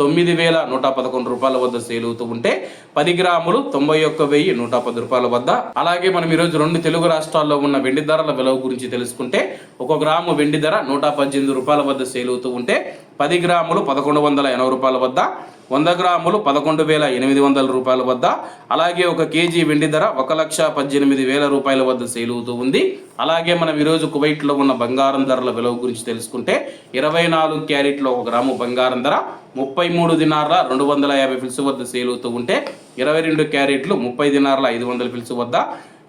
తొమ్మిది వేల నూట పదకొండు రూపాయల వద్ద సేల్ అవుతూ ఉంటే పది గ్రాములు తొంభై ఒక్క వెయ్యి నూట పది రూపాయల వద్ద. అలాగే మనం ఈరోజు రెండు తెలుగు రాష్ట్రాల్లో ఉన్న వెండి ధరల విలువ గురించి తెలుసుకుంటే ఒక గ్రాము వెండి ధర నూట పద్దెనిమిది రూపాయల వద్ద సేల్ అవుతూ ఉంటే పది గ్రాములు పదకొండు వందల ఎనభై రూపాయల వద్ద. వంద గ్రాములు పదకొండు వేల ఎనిమిది వందల రూపాయల వద్ద అలాగే ఒక కేజీ వెండి ధర ఒక లక్ష పద్దెనిమిది వేల రూపాయల వద్ద సేల్ అవుతూ ఉంది. అలాగే మనం ఈరోజు కువైట్లో ఉన్న బంగారం ధరల విలువ గురించి తెలుసుకుంటే ఇరవై నాలుగు క్యారెట్లో ఒక గ్రాము బంగారం ధర ముప్పై మూడు దినార్ల రెండు వందల యాభై ఫిల్స్ వద్ద సేల్ అవుతూ ఉంటే ఇరవై రెండు క్యారెట్లు ముప్పై దినార్ల ఐదు వందల ఫిల్స్ వద్ద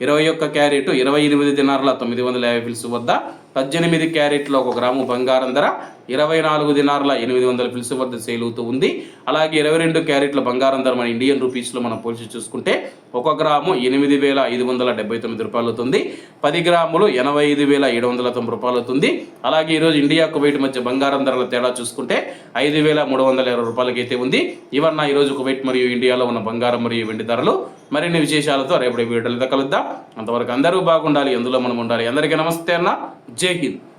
ఇరవై ఒక్క క్యారెట్ ఇరవై ఎనిమిది దినార్ల తొమ్మిది వందల యాభై ఫిల్స్ వద్ద పద్దెనిమిది క్యారెట్లో ఒక గ్రాము బంగారం ధర ఇరవై నాలుగు దినార్ల ఎనిమిది వందల పిలుసు వద్ద సేల్ అవుతూ ఉంది. అలాగే ఇరవై రెండు క్యారెట్ల బంగారం ధర మన ఇండియన్ రూపీస్లో మనం పోల్చి చూసుకుంటే ఒక గ్రాము ఎనిమిది వేల ఐదు వందల డెబ్బై తొమ్మిది రూపాయలు అవుతుంది. పది గ్రాములు ఎనభై ఐదు వేల ఏడు వందల తొంభై రూపాయలు అవుతుంది. అలాగే ఈరోజు ఇండియా కువైట్ మధ్య బంగారం ధరల తేడా చూసుకుంటే ఐదు వేల మూడు వందల ఇరవై రూపాయలకైతే ఉంది. ఇవన్న ఈరోజు కువైట్ మరియు ఇండియాలో ఉన్న బంగారం మరియు వెండి ధరలు. మరిన్ని విశేషాలతో రేపటి వీడియోలతో కలుద్దాం. అంతవరకు అందరూ బాగుండాలి. ఎందులో మనం ఉండాలి. అందరికీ నమస్తే అన్న. జై హింద్.